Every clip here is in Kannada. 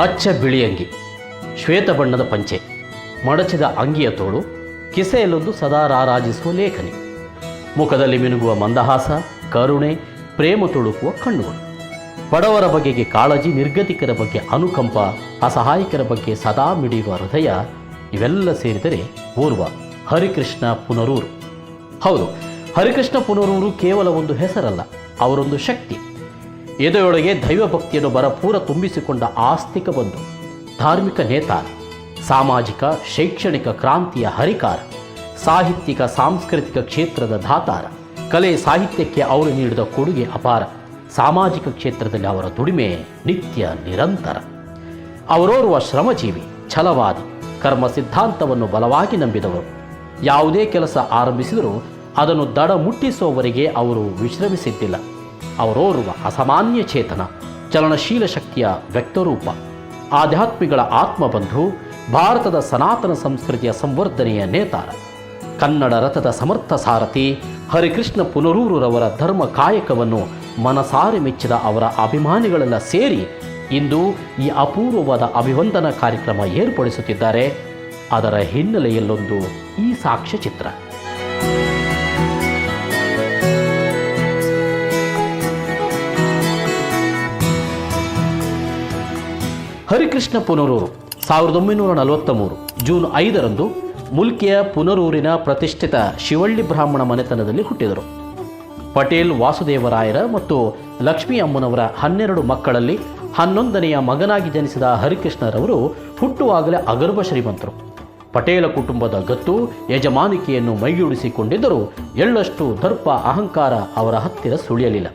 ಅಚ್ಚ ಬಿಳಿ ಅಂಗಿ ಶ್ವೇತ ಬಣ್ಣದ ಪಂಚೆ, ಮಡಚಿದ ಅಂಗಿಯ ತೋಳು, ಕಿಸೆಯಲ್ಲೊಂದು ಸದಾ ರಾರಾಜಿಸುವ ಲೇಖನಿ. ಮುಖದಲ್ಲಿ ಮಿನುಗುವ ಮಂದಹಾಸ, ಕರುಣೆ, ಪ್ರೇಮ ತುಳುಕುವ ಕಣ್ಣುಗಳು. ಬಡವರ ಬಗೆಗೆ ಕಾಳಜಿ, ನಿರ್ಗತಿಕರ ಬಗ್ಗೆ ಅನುಕಂಪ, ಅಸಹಾಯಕರ ಬಗ್ಗೆ ಸದಾ ಮಿಡಿಯುವ ಹೃದಯ, ಇವೆಲ್ಲ ಸೇರಿದರೆ ಓರ್ವ ಹರಿಕೃಷ್ಣ ಪುನರೂರು. ಹೌದು, ಹರಿಕೃಷ್ಣ ಪುನರೂರು ಕೇವಲ ಒಂದು ಹೆಸರಲ್ಲ, ಅವರೊಂದು ಶಕ್ತಿ. ಎದೆಯೊಳಗೆ ದೈವಭಕ್ತಿಯನ್ನು ಬರಪೂರ ತುಂಬಿಸಿಕೊಂಡ ಆಸ್ತಿಕ ಬಂಧು, ಧಾರ್ಮಿಕ ನೇತಾರ, ಸಾಮಾಜಿಕ, ಶೈಕ್ಷಣಿಕ ಕ್ರಾಂತಿಯ ಹರಿಕಾರ, ಸಾಹಿತ್ಯಿಕ, ಸಾಂಸ್ಕೃತಿಕ ಕ್ಷೇತ್ರದ ಧಾತಾರ ಕಲೆ ಸಾಹಿತ್ಯಕ್ಕೆ ಅವರು ನೀಡಿದ ಕೊಡುಗೆ ಅಪಾರ. ಸಾಮಾಜಿಕ ಕ್ಷೇತ್ರದಲ್ಲಿ ಅವರ ದುಡಿಮೆ ನಿತ್ಯ ನಿರಂತರ. ಅವರೋರ್ವ ಶ್ರಮಜೀವಿ, ಛಲವಾದಿ, ಕರ್ಮ ಸಿದ್ಧಾಂತವನ್ನು ಬಲವಾಗಿ ನಂಬಿದವರು. ಯಾವುದೇ ಕೆಲಸ ಆರಂಭಿಸಿದರೂ ಅದನ್ನು ದಡ ಮುಟ್ಟಿಸುವವರೆಗೆ ಅವರು ವಿಶ್ರಮಿಸಿದ್ದಿಲ್ಲ. ಅವರೋರ್ವ ಅಸಾಮಾನ್ಯ ಚೇತನ, ಚಲನಶೀಲ ಶಕ್ತಿಯ ವ್ಯಕ್ತರೂಪ. ಆಧ್ಯಾತ್ಮಿಗಳ ಆತ್ಮಬಂಧು, ಭಾರತದ ಸನಾತನ ಸಂಸ್ಕೃತಿಯ ಸಂವರ್ಧನೆಯ ನೇತಾರ. ಕನ್ನಡ ರಥದ ಸಮರ್ಥ ಸಾರಥಿ, ಹರಿಕೃಷ್ಣ ಪುನರೂರುರವರ ಧರ್ಮ ಕಾಯಕವನ್ನು ಮನಸಾರೆ ಮೆಚ್ಚಿದ ಅವರ ಅಭಿಮಾನಿಗಳೆಲ್ಲ ಸೇರಿ ಇಂದು ಈ ಅಪೂರ್ವವಾದ ಅಭಿವಂದನಾ ಕಾರ್ಯಕ್ರಮ ಏರ್ಪಡಿಸುತ್ತಿದ್ದಾರೆ. ಅದರ ಹಿನ್ನೆಲೆಯಲ್ಲೊಂದು ಈ ಸಾಕ್ಷ್ಯಚಿತ್ರ. ಹರಿಕೃಷ್ಣ ಪುನರೂರು, ಸಾವಿರದ ಒಂಬೈನೂರ ನಲವತ್ತ ಮೂರು ಜೂನ್ ಐದರಂದು ಮುಲ್ಕಿಯ ಪುನರೂರಿನ ಪ್ರತಿಷ್ಠಿತ ಶಿವಳ್ಳಿ ಬ್ರಾಹ್ಮಣ ಮನೆತನದಲ್ಲಿ ಹುಟ್ಟಿದರು. ಪಟೇಲ್ ವಾಸುದೇವರಾಯರ ಮತ್ತು ಲಕ್ಷ್ಮೀ ಅಮ್ಮನವರ ಹನ್ನೆರಡು ಮಕ್ಕಳಲ್ಲಿ ಹನ್ನೊಂದನೆಯ ಮಗನಾಗಿ ಜನಿಸಿದ ಹರಿಕೃಷ್ಣರವರು ಹುಟ್ಟುವಾಗಲೇ ಅಗರ್ಭ ಶ್ರೀಮಂತರು. ಪಟೇಲ ಕುಟುಂಬದ ಗತ್ತು ಯಜಮಾನಿಕೆಯನ್ನು ಮೈಗೂಡಿಸಿಕೊಂಡಿದ್ದರೂ ಎಳ್ಳಷ್ಟು ದರ್ಪ ಅಹಂಕಾರ ಅವರ ಹತ್ತಿರ ಸುಳಿಯಲಿಲ್ಲ.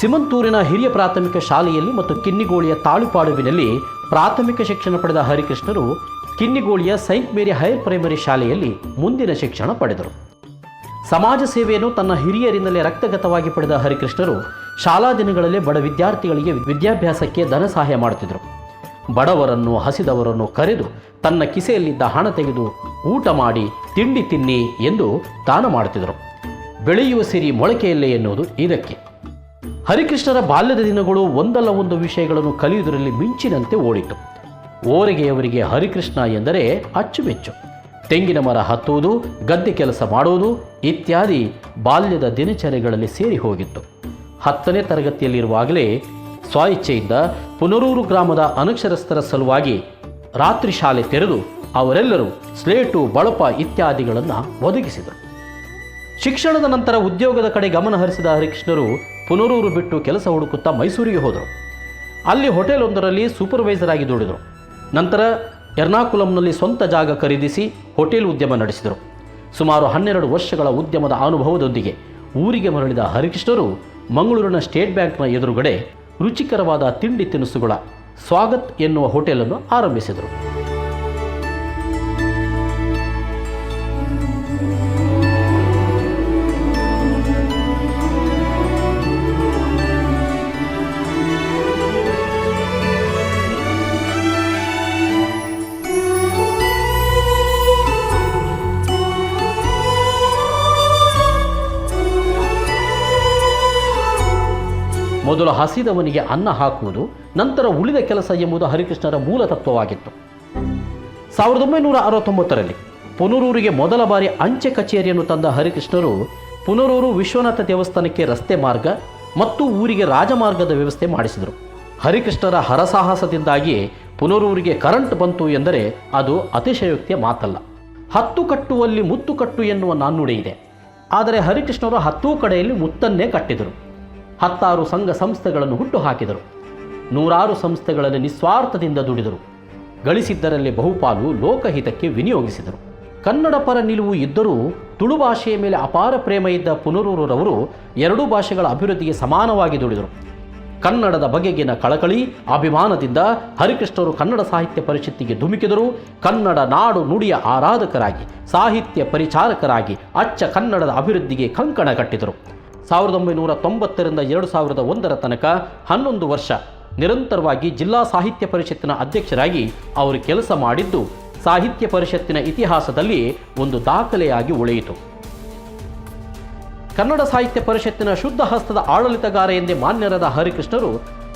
ಸಿಮಂತೂರಿನ ಹಿರಿಯ ಪ್ರಾಥಮಿಕ ಶಾಲೆಯಲ್ಲಿ ಮತ್ತು ಕಿನ್ನಿಗೋಳಿಯ ತಾಳುಪಾಡುವಿನಲ್ಲಿ ಪ್ರಾಥಮಿಕ ಶಿಕ್ಷಣ ಪಡೆದ ಹರಿಕೃಷ್ಣರು ಕಿನ್ನಿಗೋಳಿಯ ಸೈಂಟ್ ಮೇರಿ ಹೈಯರ್ ಪ್ರೈಮರಿ ಶಾಲೆಯಲ್ಲಿ ಮುಂದಿನ ಶಿಕ್ಷಣ ಪಡೆದರು. ಸಮಾಜ ಸೇವೆಯನ್ನು ತನ್ನ ಹಿರಿಯರಿಂದಲೇ ರಕ್ತಗತವಾಗಿ ಪಡೆದ ಹರಿಕೃಷ್ಣರು ಶಾಲಾ ದಿನಗಳಲ್ಲೇ ಬಡ ವಿದ್ಯಾರ್ಥಿಗಳಿಗೆ ವಿದ್ಯಾಭ್ಯಾಸಕ್ಕೆ ಧನ ಸಹಾಯ ಮಾಡುತ್ತಿದ್ದರು. ಬಡವರನ್ನು ಹಸಿದವರನ್ನು ಕರೆದು ತನ್ನ ಕಿಸೆಯಲ್ಲಿದ್ದ ಹಣ ತೆಗೆದು ಊಟ ಮಾಡಿ ತಿಂಡಿ ತಿನ್ನಿ ಎಂದು ದಾನ ಮಾಡುತ್ತಿದ್ದರು. ಬೆಳೆಯುವ ಸಿರಿ ಮೊಳಕೆಯಲ್ಲೇ ಎನ್ನುವುದು ಇದಕ್ಕೆ. ಹರಿಕೃಷ್ಣರ ಬಾಲ್ಯದ ದಿನಗಳು ಒಂದಲ್ಲ ಒಂದು ವಿಷಯಗಳನ್ನು ಕಲಿಯುವುದರಲ್ಲಿ ಮಿಂಚಿನಂತೆ ಓಡಿತು. ಓರಿಗೆಯವರಿಗೆ ಹರಿಕೃಷ್ಣ ಎಂದರೆ ಅಚ್ಚುಮೆಚ್ಚು. ತೆಂಗಿನ ಮರ ಹತ್ತುವುದು, ಗದ್ದೆ ಕೆಲಸ ಮಾಡುವುದು ಇತ್ಯಾದಿ ಬಾಲ್ಯದ ದಿನಚರಿಗಳಲ್ಲಿ ಸೇರಿ ಹೋಗಿತ್ತು. ಹತ್ತನೇ ತರಗತಿಯಲ್ಲಿರುವಾಗಲೇ ಸ್ವ-ಇಚ್ಛೆಯಿಂದ ಪುನರೂರು ಗ್ರಾಮದ ಅನಕ್ಷರಸ್ಥರ ಸಲುವಾಗಿ ರಾತ್ರಿ ಶಾಲೆ ತೆರೆದು ಅವರೆಲ್ಲರೂ ಸ್ಲೇಟು, ಬಳಪ ಇತ್ಯಾದಿಗಳನ್ನು ಒದಗಿಸಿದರು. ಶಿಕ್ಷಣದ ನಂತರ ಉದ್ಯೋಗದ ಕಡೆ ಗಮನ ಹರಿಸಿದ ಹರಿಕೃಷ್ಣರು ಪುನರೂರು ಬಿಟ್ಟು ಕೆಲಸ ಹುಡುಕುತ್ತಾ ಮೈಸೂರಿಗೆ ಹೋದರು. ಅಲ್ಲಿ ಹೋಟೆಲೊಂದರಲ್ಲಿ ಸೂಪರ್ವೈಸರ್ ಆಗಿ ದುಡಿದರು. ನಂತರ ಎರ್ನಾಕುಲಂನಲ್ಲಿ ಸ್ವಂತ ಜಾಗ ಖರೀದಿಸಿ ಹೋಟೆಲ್ ಉದ್ಯಮ ನಡೆಸಿದರು. ಸುಮಾರು ಹನ್ನೆರಡು ವರ್ಷಗಳ ಉದ್ಯಮದ ಅನುಭವದೊಂದಿಗೆ ಊರಿಗೆ ಮರಳಿದ ಹರಿಕೃಷ್ಣರು ಮಂಗಳೂರಿನ ಸ್ಟೇಟ್ ಬ್ಯಾಂಕ್ನ ಎದುರುಗಡೆ ರುಚಿಕರವಾದ ತಿಂಡಿ ತಿನಿಸುಗಳ ಸ್ವಾಗತ್ ಎನ್ನುವ ಹೋಟೆಲನ್ನು ಆರಂಭಿಸಿದರು. ಮೊದಲು ಹಸಿದವನಿಗೆ ಅನ್ನ ಹಾಕುವುದು, ನಂತರ ಉಳಿದ ಕೆಲಸ ಎಂಬುದು ಹರಿಕೃಷ್ಣರ ಮೂಲ ತತ್ವವಾಗಿತ್ತು. ಸಾವಿರದ ಒಂಬೈನೂರ ಅರವತ್ತೊಂಬತ್ತರಲ್ಲಿ ಪುನರೂರಿಗೆ ಮೊದಲ ಬಾರಿ ಅಂಚೆ ಕಚೇರಿಯನ್ನು ತಂದ ಹರಿಕೃಷ್ಣರು ಪುನರೂರು ವಿಶ್ವನಾಥ ದೇವಸ್ಥಾನಕ್ಕೆ ರಸ್ತೆ ಮಾರ್ಗ ಮತ್ತು ಊರಿಗೆ ರಾಜಮಾರ್ಗದ ವ್ಯವಸ್ಥೆ ಮಾಡಿಸಿದರು. ಹರಿಕೃಷ್ಣರ ಹರಸಾಹಸದಿಂದಾಗಿ ಪುನರೂರಿಗೆ ಕರೆಂಟ್ ಬಂತು ಎಂದರೆ ಅದು ಅತಿಶಯೋಕ್ತಿಯ ಮಾತಲ್ಲ. ಹತ್ತು ಕಟ್ಟುವಲ್ಲಿ ಮುತ್ತು ಕಟ್ಟು ಎನ್ನುವ ನಾಣ್ಣುಡಿ ಇದೆ. ಆದರೆ ಹರಿಕೃಷ್ಣರು ಹತ್ತೂ ಕಡೆಯಲ್ಲಿ ಮುತ್ತನ್ನೇ ಕಟ್ಟಿದರು. ಹತ್ತಾರು ಸಂಘ ಸಂಸ್ಥೆಗಳನ್ನು ಹುಟ್ಟು ಹಾಕಿದರು ನೂರಾರು ಸಂಸ್ಥೆಗಳಲ್ಲಿ ನಿಸ್ವಾರ್ಥದಿಂದ ದುಡಿದರು. ಗಳಿಸಿದ್ದರಲ್ಲಿ ಬಹುಪಾಲು ಲೋಕಹಿತಕ್ಕೆ ವಿನಿಯೋಗಿಸಿದರು. ಕನ್ನಡ ಪರ ನಿಲುವು ಇದ್ದರೂ ತುಳು ಭಾಷೆಯ ಮೇಲೆ ಅಪಾರ ಪ್ರೇಮ ಇದ್ದ ಪುನರೂರವರು ಎರಡೂ ಭಾಷೆಗಳ ಅಭಿವೃದ್ಧಿಗೆ ಸಮಾನವಾಗಿ ದುಡಿದರು. ಕನ್ನಡದ ಬಗೆಗಿನ ಕಳಕಳಿ, ಅಭಿಮಾನದಿಂದ ಹರಿಕೃಷ್ಣರು ಕನ್ನಡ ಸಾಹಿತ್ಯ ಪರಿಷತ್ತಿಗೆ ಧುಮುಕಿದರು. ಕನ್ನಡ ನಾಡು ನುಡಿಯ ಆರಾಧಕರಾಗಿ, ಸಾಹಿತ್ಯ ಪರಿಚಾರಕರಾಗಿ ಅಚ್ಚ ಕನ್ನಡದ ಅಭಿವೃದ್ಧಿಗೆ ಕಂಕಣ ಕಟ್ಟಿದರು. ಸಾವಿರದ ಒಂಬೈನೂರ ತೊಂಬತ್ತರಿಂದ ಎರಡು ಸಾವಿರದ ಒಂದರ ತನಕ ಹನ್ನೊಂದು ವರ್ಷ ನಿರಂತರವಾಗಿ ಜಿಲ್ಲಾ ಸಾಹಿತ್ಯ ಪರಿಷತ್ತಿನ ಅಧ್ಯಕ್ಷರಾಗಿ ಅವರು ಕೆಲಸ ಮಾಡಿದ್ದು ಸಾಹಿತ್ಯ ಪರಿಷತ್ತಿನ ಇತಿಹಾಸದಲ್ಲಿ ಒಂದು ದಾಖಲೆಯಾಗಿ ಉಳಿಯಿತು. ಕನ್ನಡ ಸಾಹಿತ್ಯ ಪರಿಷತ್ತಿನ ಶುದ್ಧ ಹಸ್ತದ ಆಡಳಿತಗಾರ ಎಂದೇ ಮಾನ್ಯರಾದ ಹರಿಕೃಷ್ಣರು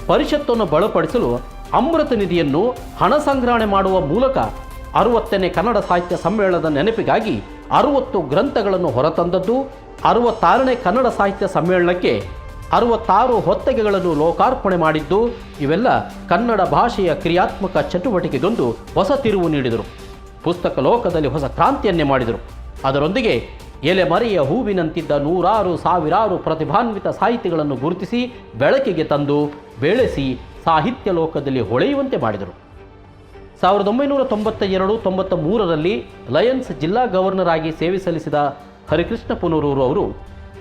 ಪರಿಷತ್ತನ್ನು ಬಲಪಡಿಸಲು ಅಮೃತ ನಿಧಿಯನ್ನು ಹಣ ಸಂಗ್ರಹಣೆ ಮಾಡುವ ಮೂಲಕ ಅರವತ್ತನೇ ಕನ್ನಡ ಸಾಹಿತ್ಯ ಸಮ್ಮೇಳನದ ನೆನಪಿಗಾಗಿ ಅರುವತ್ತು ಗ್ರಂಥಗಳನ್ನು ಹೊರತಂದದ್ದು ಅರವತ್ತಾರನೇ ಕನ್ನಡ ಸಾಹಿತ್ಯ ಸಮ್ಮೇಳನಕ್ಕೆ ಅರವತ್ತಾರು ಹೊತ್ತಗೆಗಳನ್ನು ಲೋಕಾರ್ಪಣೆ ಮಾಡಿದ್ದು, ಇವೆಲ್ಲ ಕನ್ನಡ ಭಾಷೆಯ ಕ್ರಿಯಾತ್ಮಕ ಚಟುವಟಿಕೆಗೊಂದು ಹೊಸ ತಿರುವು ನೀಡಿದರು. ಪುಸ್ತಕ ಲೋಕದಲ್ಲಿ ಹೊಸ ಕ್ರಾಂತಿಯನ್ನೇ ಮಾಡಿದರು. ಅದರೊಂದಿಗೆ ಎಲೆಮರೆಯ ಹೂವಿನಂತಿದ್ದ ನೂರಾರು ಸಾವಿರಾರು ಪ್ರತಿಭಾನ್ವಿತ ಸಾಹಿತಿಗಳನ್ನು ಗುರುತಿಸಿ ಬೆಳಕಿಗೆ ತಂದು ಬೆಳೆಸಿ ಸಾಹಿತ್ಯ ಲೋಕದಲ್ಲಿ ಹೊಳೆಯುವಂತೆ ಮಾಡಿದರು. ಸಾವಿರದ ಒಂಬೈನೂರ ತೊಂಬತ್ತ ಎರಡು ತೊಂಬತ್ತ ಮೂರರಲ್ಲಿ ಲಯನ್ಸ್ ಜಿಲ್ಲಾ ಗವರ್ನರ್ ಆಗಿ ಸೇವೆ ಸಲ್ಲಿಸಿದ ಹರಿಕೃಷ್ಣ ಪುನರೂರು ಅವರು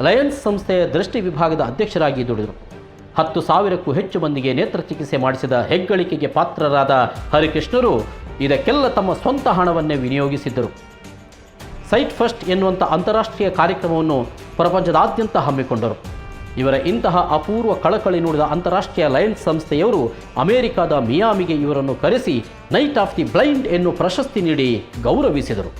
ಲಯನ್ಸ್ ಸಂಸ್ಥೆಯ ದೃಷ್ಟಿ ವಿಭಾಗದ ಅಧ್ಯಕ್ಷರಾಗಿ ದುಡಿದರು. ಹತ್ತು ಸಾವಿರಕ್ಕೂ ಹೆಚ್ಚು ಮಂದಿಗೆ ನೇತ್ರ ಚಿಕಿತ್ಸೆ ಮಾಡಿಸಿದ ಹೆಗ್ಗಳಿಕೆಗೆ ಪಾತ್ರರಾದ ಹರಿಕೃಷ್ಣರು ಇದಕ್ಕೆಲ್ಲ ತಮ್ಮ ಸ್ವಂತ ಹಣವನ್ನೇ ವಿನಿಯೋಗಿಸಿದ್ದರು. ಸೈಟ್ ಫಸ್ಟ್ ಎನ್ನುವಂಥ ಅಂತಾರಾಷ್ಟ್ರೀಯ ಕಾರ್ಯಕ್ರಮವನ್ನು ಪ್ರಪಂಚದಾದ್ಯಂತ ಹಮ್ಮಿಕೊಂಡರು. ಇವರ ಇಂತಹ ಅಪೂರ್ವ ಕಳಕಳಿ ನೋಡಿದ ಅಂತಾರಾಷ್ಟ್ರೀಯ ಲಯನ್ಸ್ ಸಂಸ್ಥೆಯವರು ಅಮೆರಿಕಾದ ಮಿಯಾಮಿಗೆ ಇವರನ್ನು ಕರೆಸಿ ನೈಟ್ ಆಫ್ ದಿ ಬ್ಲೈಂಡ್ ಎನ್ನು ಪ್ರಶಸ್ತಿ ನೀಡಿ ಗೌರವಿಸಿದರು.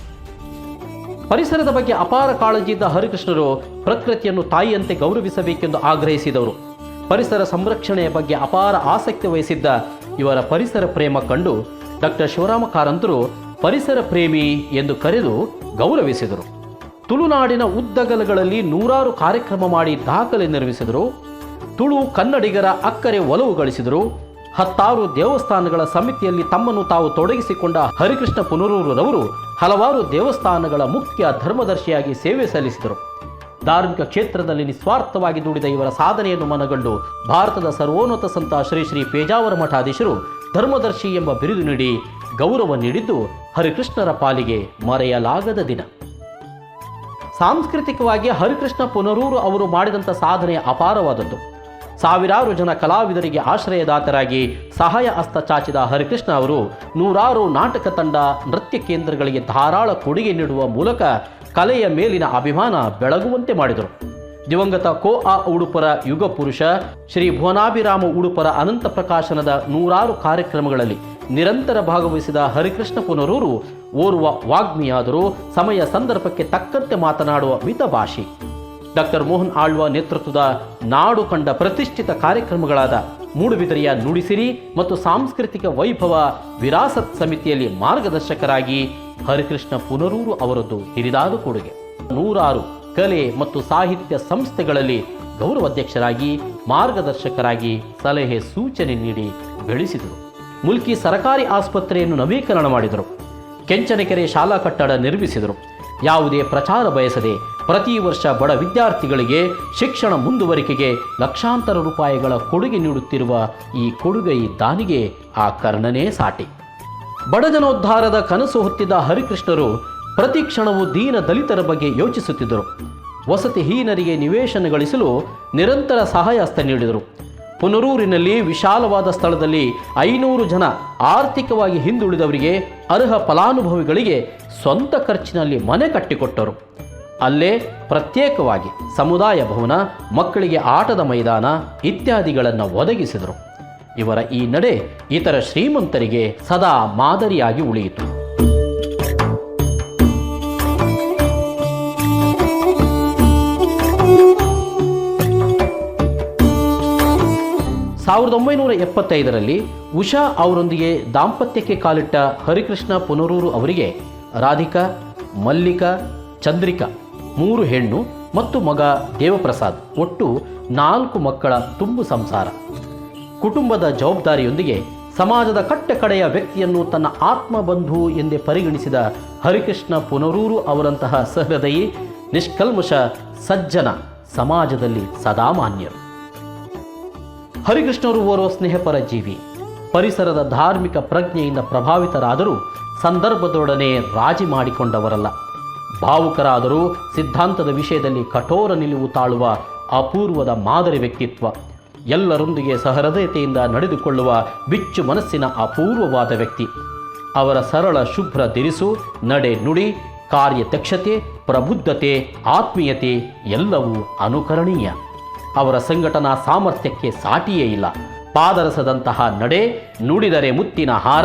ಪರಿಸರದ ಬಗ್ಗೆ ಅಪಾರ ಕಾಳಜಿಯಿದ್ದ ಹರಿಕೃಷ್ಣರು ಪ್ರಕೃತಿಯನ್ನು ತಾಯಿಯಂತೆ ಗೌರವಿಸಬೇಕೆಂದು ಆಗ್ರಹಿಸಿದವರು. ಪರಿಸರ ಸಂರಕ್ಷಣೆಯ ಬಗ್ಗೆ ಅಪಾರ ಆಸಕ್ತಿ ವಹಿಸಿದ್ದ ಇವರ ಪರಿಸರ ಪ್ರೇಮ ಕಂಡು ಡಾಕ್ಟರ್ ಶಿವರಾಮ ಕಾರಂತರು ಪರಿಸರ ಪ್ರೇಮಿ ಎಂದು ಕರೆದು ಗೌರವಿಸಿದರು. ತುಳುನಾಡಿನ ಉದ್ದಗಲಗಳಲ್ಲಿ ನೂರಾರು ಕಾರ್ಯಕ್ರಮ ಮಾಡಿ ದಾಖಲೆ ನಿರ್ಮಿಸಿದರು. ತುಳು ಕನ್ನಡಿಗರ ಅಕ್ಕರೆ ಒಲವು ಗಳಿಸಿದರು. ಹತ್ತಾರು ದೇವಸ್ಥಾನಗಳ ಸಮಿತಿಯಲ್ಲಿ ತಮ್ಮನ್ನು ತಾವು ತೊಡಗಿಸಿಕೊಂಡ ಹರಿಕೃಷ್ಣ ಪುನರೂರವರು ಹಲವಾರು ದೇವಸ್ಥಾನಗಳ ಮುಖ್ಯ ಧರ್ಮದರ್ಶಿಯಾಗಿ ಸೇವೆ ಸಲ್ಲಿಸಿದರು. ಧಾರ್ಮಿಕ ಕ್ಷೇತ್ರದಲ್ಲಿ ನಿಸ್ವಾರ್ಥವಾಗಿ ದುಡಿದ ಇವರ ಸಾಧನೆಯನ್ನು ಮನಗಂಡು ಭಾರತದ ಸರ್ವೋನ್ನತ ಸಂತ ಶ್ರೀ ಶ್ರೀ ಪೇಜಾವರ ಮಠಾಧೀಶರು ಧರ್ಮದರ್ಶಿ ಎಂಬ ಬಿರುದು ನೀಡಿ ಗೌರವ ನೀಡಿದ್ದು ಹರಿಕೃಷ್ಣರ ಪಾಲಿಗೆ ಮರೆಯಲಾಗದ ದಿನ. ಸಾಂಸ್ಕೃತಿಕವಾಗಿ ಹರಿಕೃಷ್ಣ ಪುನರೂರು ಅವರು ಮಾಡಿದಂಥ ಸಾಧನೆ ಅಪಾರವಾದದ್ದು. ಸಾವಿರಾರು ಜನ ಕಲಾವಿದರಿಗೆ ಆಶ್ರಯದಾತರಾಗಿ ಸಹಾಯ ಹಸ್ತ ಚಾಚಿದ ಹರಿಕೃಷ್ಣ ಅವರು ನೂರಾರು ನಾಟಕ ತಂಡ, ನೃತ್ಯ ಕೇಂದ್ರಗಳಿಗೆ ಧಾರಾಳ ಕೊಡುಗೆ ನೀಡುವ ಮೂಲಕ ಕಲೆಯ ಮೇಲಿನ ಅಭಿಮಾನ ಬೆಳಗುವಂತೆ ಮಾಡಿದರು. ದಿವಂಗತ ಕೋ ಆ ಉಡುಪರ ಯುಗ ಪುರುಷ, ಶ್ರೀ ಭುವನಾಭಿರಾಮ ಉಡುಪರ ಅನಂತ ಪ್ರಕಾಶನದ ನೂರಾರು ಕಾರ್ಯಕ್ರಮಗಳಲ್ಲಿ ನಿರಂತರ ಭಾಗವಹಿಸಿದ ಹರಿಕೃಷ್ಣ ಪುನರೂರು ಓರ್ವ ವಾಗ್ಮಿಯಾದರೂ. ಸಮಯ ಸಂದರ್ಭಕ್ಕೆ ತಕ್ಕಂತೆ ಮಾತನಾಡುವ ಮಿತಭಾಷಿ. ಡಾಕ್ಟರ್ ಮೋಹನ್ ಆಳ್ವ ನೇತೃತ್ವದ ನಾಡು ಕಂಡ ಪ್ರತಿಷ್ಠಿತ ಕಾರ್ಯಕ್ರಮಗಳಾದ ಮೂಡುಬಿದಿರೆಯ ನುಡಿಸಿರಿ ಮತ್ತು ಸಾಂಸ್ಕೃತಿಕ ವೈಭವ ವಿರಾಸತ್ ಸಮಿತಿಯಲ್ಲಿ ಮಾರ್ಗದರ್ಶಕರಾಗಿ ಹರಿಕೃಷ್ಣ ಪುನರೂರು ಅವರದ್ದು ಹಿರಿದಾದ ಕೊಡುಗೆ. ನೂರಾರು ಕಲೆ ಮತ್ತು ಸಾಹಿತ್ಯ ಸಂಸ್ಥೆಗಳಲ್ಲಿ ಗೌರವಾಧ್ಯಕ್ಷರಾಗಿ, ಮಾರ್ಗದರ್ಶಕರಾಗಿ ಸಲಹೆ ಸೂಚನೆ ನೀಡಿ ಬೆಳೆಸಿದರು. ಮುಲ್ಕಿ ಸರಕಾರಿ ಆಸ್ಪತ್ರೆಯನ್ನು ನವೀಕರಣ ಮಾಡಿದರು. ಕೆಂಚನಕೆರೆ ಶಾಲಾ ಕಟ್ಟಡ ನಿರ್ಮಿಸಿದರು. ಯಾವುದೇ ಪ್ರಚಾರ ಬಯಸದೆ ಪ್ರತಿ ವರ್ಷ ಬಡ ವಿದ್ಯಾರ್ಥಿಗಳಿಗೆ ಶಿಕ್ಷಣ ಮುಂದುವರಿಕೆಗೆ ಲಕ್ಷಾಂತರ ರೂಪಾಯಿಗಳ ಕೊಡುಗೆ ನೀಡುತ್ತಿರುವ ಈ ಕೊಡುಗೈ ಆ ಕರ್ಣನೇ ಸಾಟಿ. ಬಡಜನೋದ್ಧಾರದ ಕನಸು ಹೊತ್ತಿದ್ದ ಹರಿಕೃಷ್ಣರು ಪ್ರತಿ ಕ್ಷಣವೂ ದೀನ ದಲಿತರ ಬಗ್ಗೆ ಯೋಚಿಸುತ್ತಿದ್ದರು. ವಸತಿಹೀನರಿಗೆ ನಿವೇಶನ ಗಳಿಸಲು ನಿರಂತರ ಸಹಾಯ ಹಸ್ತ ನೀಡಿದರು. ಪುನರೂರಿನಲ್ಲಿ ವಿಶಾಲವಾದ ಸ್ಥಳದಲ್ಲಿ ಐನೂರು ಜನ ಆರ್ಥಿಕವಾಗಿ ಹಿಂದುಳಿದವರಿಗೆ ಅರ್ಹ ಫಲಾನುಭವಿಗಳಿಗೆ ಸ್ವಂತ ಖರ್ಚಿನಲ್ಲಿ ಮನೆ ಕಟ್ಟಿಕೊಟ್ಟರು. ಅಲ್ಲೇ ಪ್ರತ್ಯೇಕವಾಗಿ ಸಮುದಾಯ ಭವನ, ಮಕ್ಕಳಿಗೆ ಆಟದ ಮೈದಾನ ಇತ್ಯಾದಿಗಳನ್ನು ಒದಗಿಸಿದರು. ಇವರ ಈ ನಡೆ ಇತರ ಶ್ರೀಮಂತರಿಗೆ ಸದಾ ಮಾದರಿಯಾಗಿ ಉಳಿಯಿತು. ಸಾವಿರದ ಒಂಬೈನೂರ ಎಪ್ಪತ್ತೈದರಲ್ಲಿ ಉಷಾ ಅವರೊಂದಿಗೆ ದಾಂಪತ್ಯಕ್ಕೆ ಕಾಲಿಟ್ಟ ಹರಿಕೃಷ್ಣ ಪುನರೂರು ಅವರಿಗೆ ರಾಧಿಕಾ, ಮಲ್ಲಿಕಾ, ಚಂದ್ರಿಕಾ ಮೂರು ಹೆಣ್ಣು ಮತ್ತು ಮಗ ದೇವಪ್ರಸಾದ್, ಒಟ್ಟು ನಾಲ್ಕು ಮಕ್ಕಳ ತುಂಬು ಸಂಸಾರ. ಕುಟುಂಬದ ಜವಾಬ್ದಾರಿಯೊಂದಿಗೆ ಸಮಾಜದ ಕಟ್ಟಕಡೆಯ ವ್ಯಕ್ತಿಯನ್ನು ತನ್ನ ಆತ್ಮಬಂಧು ಎಂದೇ ಪರಿಗಣಿಸಿದ ಹರಿಕೃಷ್ಣ ಪುನರೂರು ಅವರಂತಹ ಸಹೃದಯಿ, ನಿಷ್ಕಲ್ಮಶ, ಸಜ್ಜನ ಸಮಾಜದಲ್ಲಿ ಸದಾ ಮಾನ್ಯರು. ಹರಿಕೃಷ್ಣರು ಓರ್ವ ಸ್ನೇಹಪರ ಜೀವಿ. ಪರಿಸರದ ಧಾರ್ಮಿಕ ಪ್ರಜ್ಞೆಯಿಂದ ಪ್ರಭಾವಿತರಾದರೂ ಸಂದರ್ಭದೊಡನೆ ರಾಜಿ ಮಾಡಿಕೊಂಡವರಲ್ಲ. ಭಾವುಕರಾದರೂ ಸಿದ್ಧಾಂತದ ವಿಷಯದಲ್ಲಿ ಕಠೋರ ನಿಲುವು ತಾಳುವ ಅಪೂರ್ವದ ಮಾದರಿ ವ್ಯಕ್ತಿತ್ವ. ಎಲ್ಲರೊಂದಿಗೆ ಸಹೃದಯತೆಯಿಂದ ನಡೆದುಕೊಳ್ಳುವ ಬಿಚ್ಚು ಮನಸ್ಸಿನ ಅಪೂರ್ವವಾದ ವ್ಯಕ್ತಿ. ಅವರ ಸರಳ ಶುಭ್ರ ದಿರಿಸು ನಡೆ ನುಡಿ, ಕಾರ್ಯದಕ್ಷತೆ, ಪ್ರಬುದ್ಧತೆ, ಆತ್ಮೀಯತೆ ಎಲ್ಲವೂ ಅನುಕರಣೀಯ. ಅವರ ಸಂಘಟನಾ ಸಾಮರ್ಥ್ಯಕ್ಕೆ ಸಾಟಿಯೇ ಇಲ್ಲ. ಪಾದರಸದಂತಹ ನಡೆ, ನುಡಿದರೆ ಮುತ್ತಿನ ಹಾರ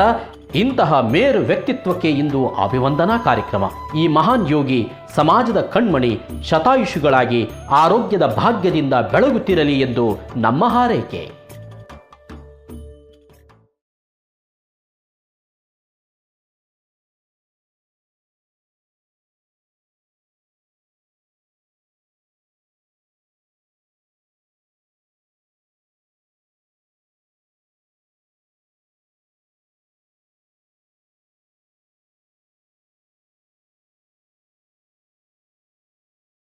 ಇಂತಹ ಮೇರು ವ್ಯಕ್ತಿತ್ವಕ್ಕೆ ಇಂದು ಅಭಿವಂದನಾ ಕಾರ್ಯಕ್ರಮ. ಈ ಮಹಾನ್ ಯೋಗಿ ಸಮಾಜದ ಕಣ್ಮಣಿ ಶತಾಯುಷುಗಳಾಗಿ ಆರೋಗ್ಯದ ಭಾಗ್ಯದಿಂದ ಬೆಳಗುತ್ತಿರಲಿ ಎಂದು ನಮ್ಮ ಹಾರೈಕೆ.